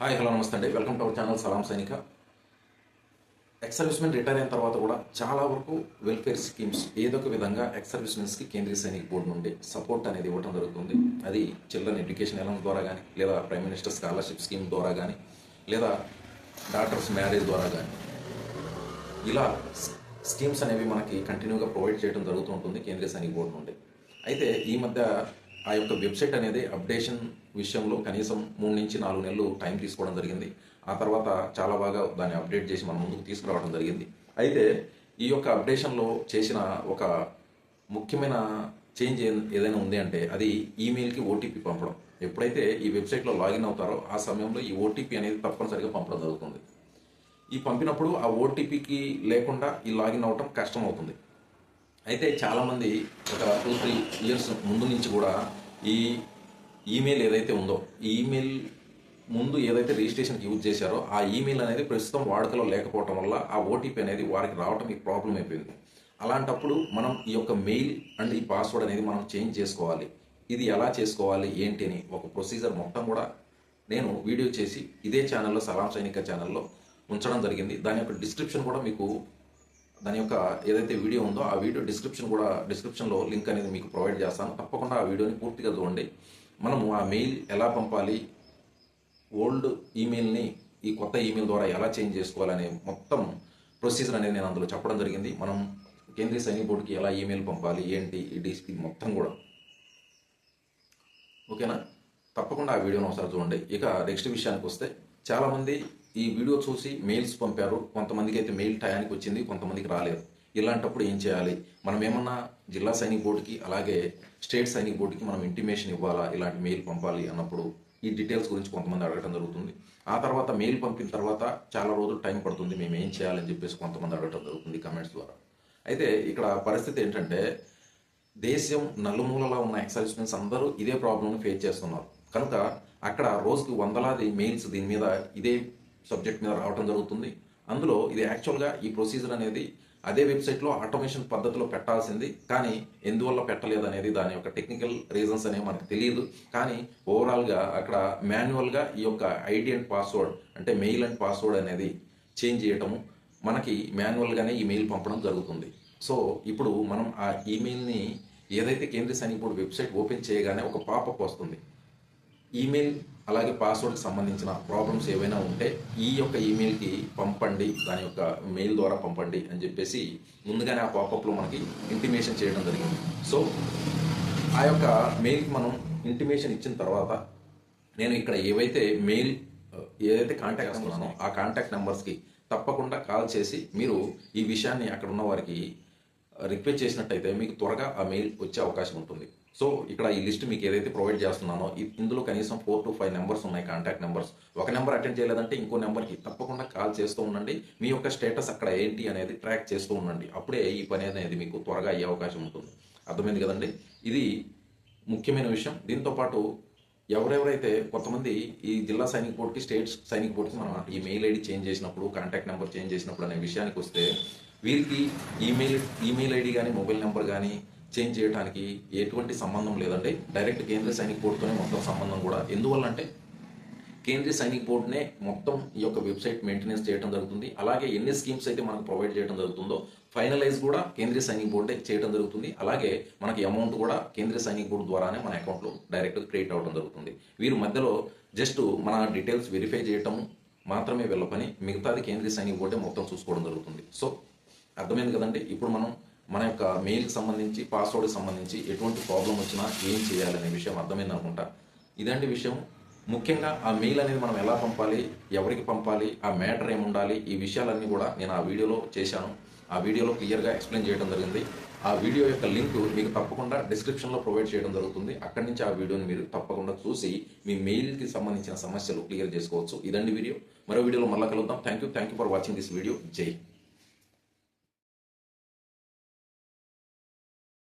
Hi hello నమస్తే అండి. Welcome to our channel Salaam Sainika. Ex servicemen retire అయిన తర్వాత కూడా చాలా వరకు వెల్ఫేర్ స్కీమ్స్ ఏదో ఒక విధంగా ఎక్స్ సర్వీస్మెన్స్కి కేంద్రీయ సైనిక బోర్డు నుండి సపోర్ట్ అనేది ఇవ్వడం జరుగుతుంది. అది చిల్డ్రన్ ఎడ్యుకేషన్ ఎలం ద్వారా కానీ లేదా ప్రైమ్ మినిస్టర్ స్కాలర్షిప్ స్కీమ్ ద్వారా కానీ లేదా డాక్టర్స్ మ్యారేజ్ ద్వారా కానీ ఇలా స్కీమ్స్ అనేవి మనకి కంటిన్యూగా ప్రొవైడ్ చేయడం జరుగుతూ ఉంటుంది కేంద్రీయ సైనిక బోర్డు నుండి. అయితే ఈ మధ్య ఆ యొక్క వెబ్సైట్ అనేది అప్డేషన్ విషయంలో కనీసం మూడు నుంచి నాలుగు నెలలు టైం తీసుకోవడం జరిగింది. ఆ తర్వాత చాలా బాగా దాన్ని అప్డేట్ చేసి మన ముందుకు తీసుకురావడం జరిగింది. అయితే ఈ యొక్క అప్డేషన్లో చేసిన ఒక ముఖ్యమైన చేంజ్ ఏదైనా ఉంది అంటే అది ఈమెయిల్కి ఓటీపీ పంపడం. ఎప్పుడైతే ఈ వెబ్సైట్లో లాగిన్ అవుతారో ఆ సమయంలో ఈ ఓటీపీ అనేది తప్పనిసరిగా పంపడం జరుగుతుంది. ఈ పంపినప్పుడు ఆ ఓటీపీకి లేకుండా ఈ లాగిన్ అవటం కష్టం అవుతుంది. అయితే చాలామంది ఒక టూ త్రీ ఇయర్స్ ముందు నుంచి కూడా ఈ ఈమెయిల్ ఏదైతే ఉందో ఈ ఈమెయిల్ ముందు ఏదైతే రిజిస్ట్రేషన్కి యూజ్ చేశారో ఆ ఈమెయిల్ అనేది ప్రస్తుతం వాడుకలో లేకపోవటం వల్ల ఆ ఓటీపీ అనేది వారికి రావటం ఈ ప్రాబ్లం అయిపోయింది. అలాంటప్పుడు మనం ఈ యొక్క మెయిల్ అండ్ ఈ పాస్వర్డ్ అనేది మనం చేంజ్ చేసుకోవాలి. ఇది ఎలా చేసుకోవాలి ఏంటి అని ఒక ప్రొసీజర్ మొత్తం కూడా నేను వీడియో చేసి ఇదే ఛానల్లో సలాం సైనిక ఛానల్లో ఉంచడం జరిగింది. దాని యొక్క డిస్క్రిప్షన్ కూడా మీకు దాని యొక్క ఏదైతే వీడియో ఉందో ఆ వీడియో డిస్క్రిప్షన్ కూడా డిస్క్రిప్షన్లో లింక్ అనేది మీకు ప్రొవైడ్ చేస్తాను. తప్పకుండా ఆ వీడియోని పూర్తిగా చూడండి. మనము ఆ మెయిల్ ఎలా పంపాలి? ఓల్డ్ ఈమెయిల్ని ఈ కొత్త ఈమెయిల్ ద్వారా ఎలా చేంజ్ చేసుకోవాలనే మొత్తం ప్రొసీజర్ అనేది నేను అందులో చెప్పడం జరిగింది. మనం కేంద్రీయ సైనిక బోర్డుకి ఎలా ఈమెయిల్ పంపాలి? ఏంటి? ఈ డిస్క్ మొత్తం కూడా. ఓకేనా? తప్పకుండా ఆ వీడియోని ఒకసారి చూడండి. ఇక నెక్స్ట్ విషయానికి వస్తే చాలామంది ఈ వీడియో చూసి మెయిల్స్ పంపారు. కొంతమందికి అయితే మెయిల్ టయానికి వచ్చింది కొంతమందికి రాలేదు. ఇలాంటప్పుడు ఏం చేయాలి? మనం ఏమన్నా జిల్లా సైనిక బోర్డుకి అలాగే స్టేట్ సైనిక బోర్డుకి మనం ఇంటిమేషన్ ఇవ్వాలా? ఇలాంటి మెయిల్ పంపాలి అన్నప్పుడు ఈ డీటెయిల్స్ గురించి కొంతమంది అడగటం జరుగుతుంది. ఆ తర్వాత మెయిల్ పంపిన తర్వాత చాలా రోజులు టైం పడుతుంది. మేము ఏం చేయాలని చెప్పేసి కొంతమంది అడగడం జరుగుతుంది కమెంట్స్ ద్వారా. అయితే ఇక్కడ పరిస్థితి ఏంటంటే దేశం నలుమూలలో ఉన్న ఎక్సైజ్మెంట్స్ అందరూ ఇదే ప్రాబ్లమ్ని ఫేస్ చేస్తున్నారు. కనుక అక్కడ రోజుకి వందలాది మెయిల్స్ దీని మీద ఇదే సబ్జెక్ట్ మీద రావడం జరుగుతుంది. అందులో ఇది యాక్చువల్గా ఈ ప్రొసీజర్ అనేది అదే వెబ్సైట్లో ఆటోమేషన్ పద్ధతిలో పెట్టాల్సింది. కానీ ఎందువల్ల పెట్టలేదు అనేది దాని యొక్క టెక్నికల్ రీజన్స్ అనేవి మనకు తెలియదు. కానీ ఓవరాల్గా అక్కడ మాన్యువల్గా ఈ యొక్క ఐడి అండ్ పాస్వర్డ్ అంటే మెయిల్ అండ్ పాస్వర్డ్ అనేది చేంజ్ చేయటము మనకి మాన్యువల్గానే ఈ మెయిల్ పంపడం జరుగుతుంది. సో ఇప్పుడు మనం ఆ ఈమెయిల్ని ఏదైతే కేంద్ర సైనిక బోర్డు వెబ్సైట్ ఓపెన్ చేయగానే ఒక పాపప్ వస్తుంది. ఈమెయిల్ అలాగే పాస్వర్డ్కి సంబంధించిన ప్రాబ్లమ్స్ ఏవైనా ఉంటే ఈ యొక్క ఈమెయిల్కి పంపండి దాని యొక్క మెయిల్ ద్వారా పంపండి అని చెప్పేసి ముందుగానే ఆ పాపప్లో మనకి ఇంటిమేషన్ చేయడం జరిగింది. సో ఆ యొక్క మెయిల్కి మనం ఇంటిమేషన్ ఇచ్చిన తర్వాత నేను ఇక్కడ ఏవైతే మెయిల్ ఏదైతే కాంటాక్ట్ ఉన్నానో ఆ కాంటాక్ట్ నెంబర్స్కి తప్పకుండా కాల్ చేసి మీరు ఈ విషయాన్ని అక్కడ ఉన్న వారికి రిక్వెస్ట్ చేసినట్టయితే మీకు త్వరగా ఆ మెయిల్ వచ్చే అవకాశం ఉంటుంది. సో ఇక్కడ ఈ లిస్ట్ మీకు ఏదైతే ప్రొవైడ్ చేస్తున్నానో ఇందులో కనీసం ఫోర్ టు ఫైవ్ నెంబర్స్ ఉన్నాయి కాంటాక్ట్ నెంబర్స్. ఒక నెంబర్ అటెండ్ చేయలేదంటే ఇంకో నెంబర్కి తప్పకుండా కాల్ చేస్తూ ఉండండి. మీ యొక్క స్టేటస్ అక్కడ ఏంటి అనేది ట్రాక్ చేస్తూ ఉండండి. అప్పుడే ఈ పని అనేది మీకు త్వరగా అయ్యే అవకాశం ఉంటుంది. అర్థమైంది కదండి? ఇది ముఖ్యమైన విషయం. దీంతో పాటు ఎవరెవరైతే కొంతమంది ఈ జిల్లా సైనిక బోర్డుకి స్టేట్ సైనిక బోర్డుకి మనం ఈ మెయిల్ ఐడి చేంజ్ చేసినప్పుడు కాంటాక్ట్ నెంబర్ చేంజ్ చేసినప్పుడు అనే విషయానికి వస్తే వీరికి ఈమెయిల్ ఈమెయిల్ ఐడి కానీ మొబైల్ నెంబర్ కానీ చేంజ్ చేయడానికి ఎటువంటి సంబంధం లేదండి. డైరెక్ట్ కేంద్ర సైనిక బోర్డుతోనే మొత్తం సంబంధం కూడా. ఎందువల్ల అంటే కేంద్రీయ సైనిక బోర్డునే మొత్తం ఈ యొక్క వెబ్సైట్ మెయింటెనెన్స్ చేయడం జరుగుతుంది. అలాగే ఎన్ని స్కీమ్స్ అయితే మనకు ప్రొవైడ్ చేయడం జరుగుతుందో ఫైనలైజ్ కూడా కేంద్రీయ సైనిక బోర్డే చేయడం జరుగుతుంది. అలాగే మనకి అమౌంట్ కూడా కేంద్రీయ సైనిక బోర్డు ద్వారానే మన అకౌంట్లో డైరెక్ట్గా క్రియేట్ అవ్వడం జరుగుతుంది. వీరు మధ్యలో జస్ట్ మన డీటెయిల్స్ వెరిఫై చేయటం మాత్రమే వెళ్ళ పని. మిగతాది కేంద్రీయ సైనిక బోర్డే మొత్తం చూసుకోవడం జరుగుతుంది. సో అర్థమైంది కదండి? ఇప్పుడు మనం మన యొక్క మెయిల్కి సంబంధించి పాస్వర్డ్కి సంబంధించి ఎటువంటి ప్రాబ్లం వచ్చినా ఏం చేయాలనే విషయం అర్థమైంది అనుకుంటా. ఇదండి విషయం. ముఖ్యంగా ఆ మెయిల్ అనేది మనం ఎలా పంపాలి ఎవరికి పంపాలి ఆ మ్యాటర్ ఏముండాలి ఈ విషయాలన్నీ కూడా నేను ఆ వీడియోలో చేశాను. ఆ వీడియోలో క్లియర్గా ఎక్స్ప్లెయిన్ చేయడం జరిగింది. ఆ వీడియో యొక్క లింక్ మీకు తప్పకుండా డిస్క్రిప్షన్లో ప్రొవైడ్ చేయడం జరుగుతుంది. అక్కడి నుంచి ఆ వీడియోని మీరు తప్పకుండా చూసి మీ మెయిల్కి సంబంధించిన సమస్యలు క్లియర్ చేసుకోవచ్చు. ఇదండి వీడియో. మరో వీడియోలో మళ్ళీ కలుద్దాం. Thank you thank you for watching this video జై